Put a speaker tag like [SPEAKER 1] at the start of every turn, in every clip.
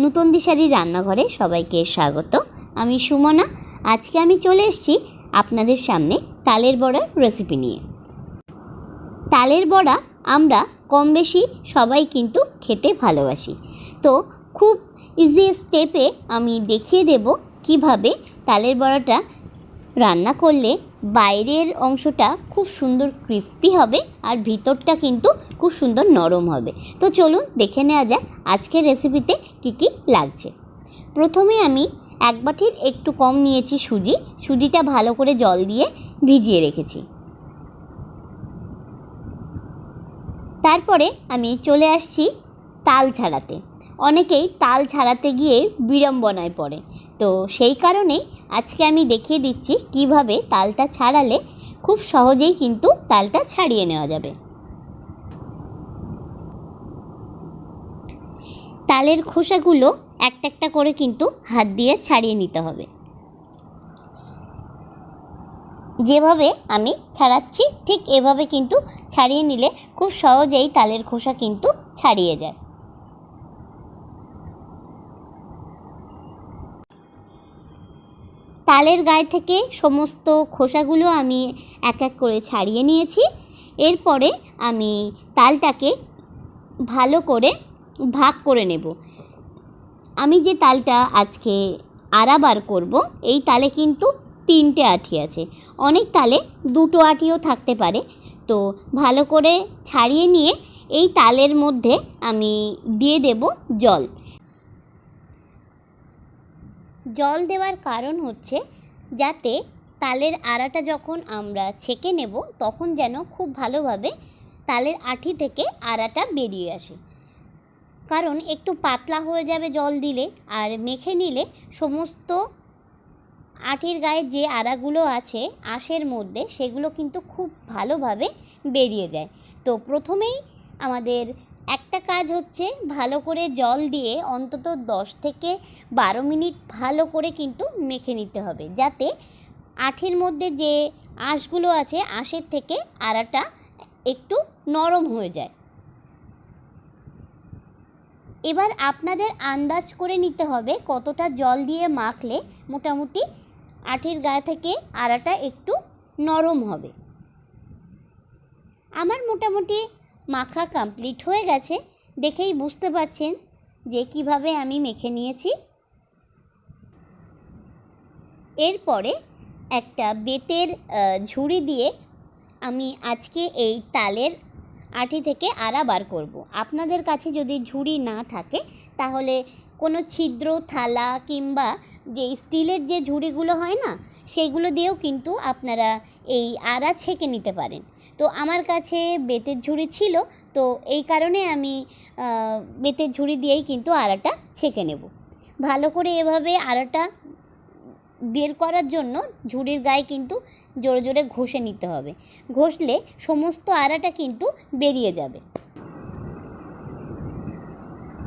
[SPEAKER 1] নূতন দিশারি রান্নাঘরে সবাইকে স্বাগত। আমি সুমনা, আজকে আমি চলে এসেছি আপনাদের সামনে তালের বড়ার রেসিপি নিয়ে। তালের বড়া আমরা কম বেশি সবাই কিন্তু খেতে ভালোবাসি। তো খুব ইজি স্টেপে আমি দেখিয়ে দেব কীভাবে তালের বড়াটা রান্না করলে বাইরের অংশটা খুব সুন্দর ক্রিস্পি হবে আর ভিতরটা কিন্তু খুব সুন্দর নরম হবে। তো চলুন দেখে নেওয়া যাক আজকের রেসিপিতে কী কী লাগছে। প্রথমে আমি এক বাটির একটু কম নিয়েছি সুজি। সুজিটা ভালো করে জল দিয়ে ভিজিয়ে রেখেছি। তারপরে আমি চলে আসছি তাল ছাড়াতে। অনেকেই তাল ছাড়াতে গিয়ে বিড়ম্বনায় পড়ে। তো সেই কারণেই আজকে আমি দেখিয়ে দিচ্ছি কীভাবে তালটা ছাড়ালে খুব সহজেই কিন্তু তালটা ছাড়িয়ে নেওয়া যাবে। তালের খোসাগুলো একটা একটা করে কিন্তু হাত দিয়ে ছাড়িয়ে নিতে হবে। যেভাবে আমি ছাড়াচ্ছি ঠিক এভাবে কিন্তু ছাড়িয়ে নিলে খুব সহজেই তালের খোসা কিন্তু ছাড়িয়ে যায়। তালের গায়ে থেকে সমস্ত খোসাগুলো আমি এক এক করে ছাড়িয়ে নিয়েছি। এরপরে আমি তালটাকে ভালো করে ভাগ করে নেব। আমি যে তালটা আজকে আরাবার করব, এই তালে কিন্তু তিনটে আঠি আছে। অনেক তালে দুটো আঠিও থাকতে পারে। তো ভালো করে ছাড়িয়ে নিয়ে এই তালের মধ্যে আমি দিয়ে দেব জল। জল দেওয়ার কারণ হচ্ছে যাতে তালের আড়াটা যখন আমরা ছেঁকে নেব, তখন যেন খুব ভালোভাবে তালের আঠি থেকে আড়াটা বেরিয়ে আসে। কারণ একটু পাতলা হয়ে যাবে জল দিলে আর মেখে নিলে সমস্ত আঠির গায়ে যে আড়াগুলো আছে আঁশের মধ্যে, সেগুলো কিন্তু খুব ভালোভাবে বেরিয়ে যায়। তো প্রথমেই আমাদের একটা কাজ হচ্ছে ভালো করে জল দিয়ে অন্তত দশ থেকে বারো মিনিট ভালো করে কিন্তু মেখে নিতে হবে। যাতে আঠির মধ্যে যে আঁশগুলো আছে, আঁশের থেকে আড়াটা একটু নরম হয়ে যায়। এবার আপনাদের আন্দাজ করে নিতে হবে কতটা জল দিয়ে মাখলে মোটামুটি আঠির গায়ে থেকে আড়াটা একটু নরম হবে। আমার মোটামুটি মাখা কমপ্লিট হয়ে গেছে, দেখেই বুঝতে পারছেন যে কীভাবে আমি মেখে নিয়েছি এরপরে একটা বেতের ঝুড়ি দিয়ে আমি আজকে এই তালের আটি থেকে আড়া বার করব। আপনাদের কাছে যদি ঝুড়ি না থাকে, তাহলে কোনো ছিদ্র, থালা কিংবা যে স্টিলের যে ঝুড়িগুলো হয় না সেইগুলো দিয়েও কিন্তু আপনারা এই আড়া ছেঁকে নিতে পারেন তো আমার কাছে বেতের ঝুড়ি ছিল, তো এই কারণে আমি বেতের ঝুড়ি দিয়েই কিন্তু আড়াটা ছেঁকে নেব। ভালো করে এভাবে আড়াটা বের করার জন্য ঝুড়ির গায়ে কিন্তু জোরে জোরে ঘষে নিতে হবে। ঘষলে সমস্ত আড়াটা কিন্তু বেরিয়ে যাবে।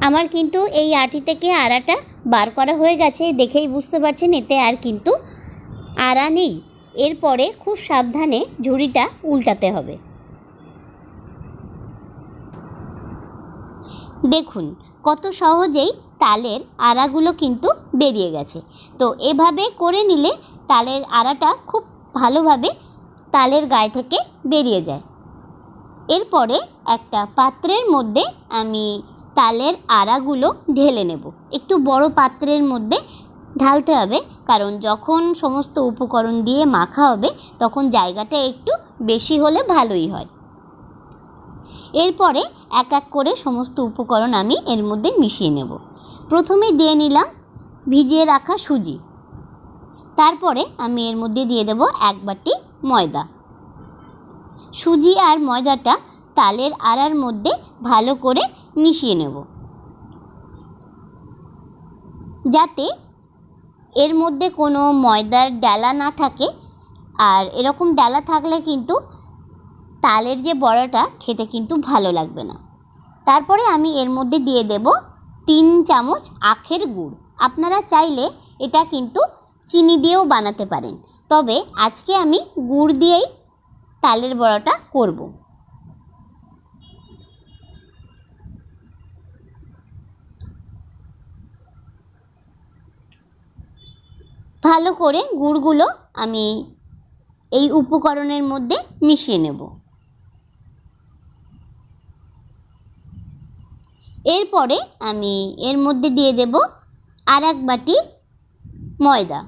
[SPEAKER 1] আমার কিন্তু এই আটি থেকে আড়াটা বার করা হয়ে গেছে, দেখেই বুঝতে পারছেন, এতে আর কিন্তু আড়া নেই। এরপরে খুব সাবধানে ঝুড়িটা উল্টাতে হবে। দেখুন, কত সহজেই তালের আড়াগুলো কিন্তু বেরিয়ে গেছে। তো এভাবে করে নিলে তালের আড়াটা খুব ভালোভাবে তালের গায়ে থেকে বেরিয়ে যায়। এরপরে একটা পাত্রের মধ্যে আমি তালের আড়াগুলো ঢেলে নেব। একটু বড় পাত্রের মধ্যে ঢালতে হবে। কারণ যখন সমস্ত উপকরণ দিয়ে মাখা হবে, তখন জায়গাটা একটু বেশি হলে ভালোই হয়। এরপরে এক এক করে সমস্ত উপকরণ আমি এর মধ্যে মিশিয়ে নেব। প্রথমে দিয়ে নিলাম ভিজিয়ে রাখা সুজি। তারপরে আমি এর মধ্যে দিয়ে দেব এক বাটি ময়দা। সুজি আর ময়দাটা তালের আড়ার মধ্যে ভালো করে মিশিয়ে নেব। যাতে এর মধ্যে কোনো ময়দার ডালা না থাকে। আর এরকম ডালা থাকলে কিন্তু তালের যে বড়াটা, খেতে কিন্তু ভালো লাগবে না। তারপরে আমি এর মধ্যে দিয়ে দেব তিন চামচ আখের গুড়। আপনারা চাইলে এটা কিন্তু চিনি দিয়েও বানাতে পারেন। তবে আজকে আমি গুড় দিয়েই তালের বড়াটা করব। ভালো করে গুড়গুলো আমি এই উপকরণের মধ্যে মিশিয়ে নেব। এরপরে আমি এর মধ্যে দিয়ে দেব আর এক বাটি ময়দা।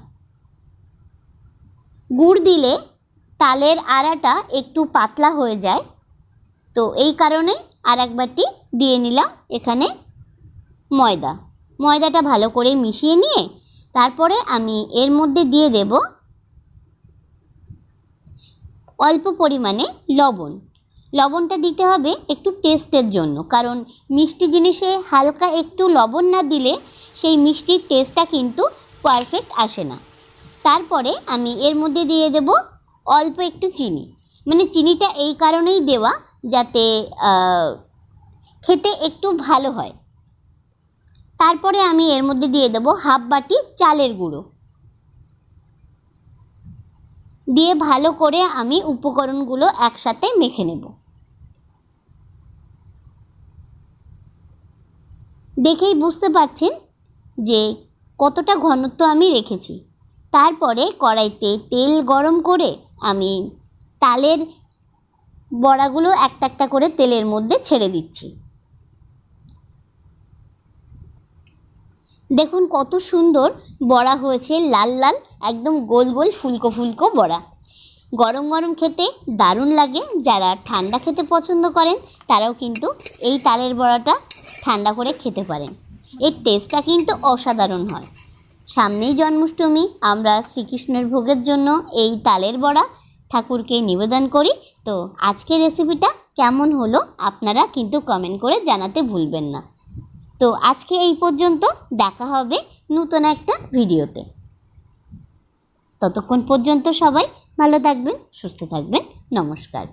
[SPEAKER 1] গুড় দিলে তালের আড়াটা একটু পাতলা হয়ে যায়। তো এই কারণে আর এক বাটি দিয়ে নিলাম এখানে ময়দা। ময়দাটা ভালো করে মিশিয়ে নিয়ে তারপরে আমি এর মধ্যে দিয়ে দেব অল্প পরিমাণে লবণ। লবণটা দিতে হবে একটু টেস্টের জন্য, কারণ মিষ্টি জিনিসে হালকা একটু লবণ না দিলে সেই মিষ্টির টেস্টটা কিন্তু পারফেক্ট আসে না। তারপরে আমি এর মধ্যে দিয়ে দেব অল্প একটু চিনি। মানে চিনিটা এই কারণেই দেওয়া যাতে খেতে একটু ভালো হয়। তারপরে আমি এর মধ্যে দিয়ে দেবো হাফ বাটি চালের গুঁড়ো। দিয়ে ভালো করে আমি উপকরণগুলো একসাথে মেখে নেব। দেখেই বুঝতে পারছেন যে কতটা ঘনত্ব আমি রেখেছি। তারপরে কড়াইতে তেল গরম করে আমি তালের বড়াগুলো একটা একটা করে তেলের মধ্যে ছেড়ে দিচ্ছি। দেখুন কত সুন্দর বড়া হয়েছে, লাল লাল, একদম গোল গোল ফুলকো ফুলকো বড়া। গরম গরম খেতে দারুণ লাগে, যারা ঠান্ডা খেতে পছন্দ করেন, তারাও কিন্তু এই তালের বড়াটা ঠান্ডা করে খেতে পারেন। এর টেস্টটা কিন্তু অসাধারণ হয়। সামনেই জন্মাষ্টমী, আমরা শ্রীকৃষ্ণের ভোগের জন্য এই তালের বড়া ঠাকুরকে নিবেদন করি। তো আজকের রেসিপিটা কেমন হলো, আপনারা কিন্তু কমেন্ট করে জানাতে ভুলবেন না। তো আজকে এই পর্যন্ত দেখা হবে নতুন একটা ভিডিওতে। ততক্ষণ পর্যন্ত সবাই ভালো থাকবেন, সুস্থ থাকবেন। নমস্কার।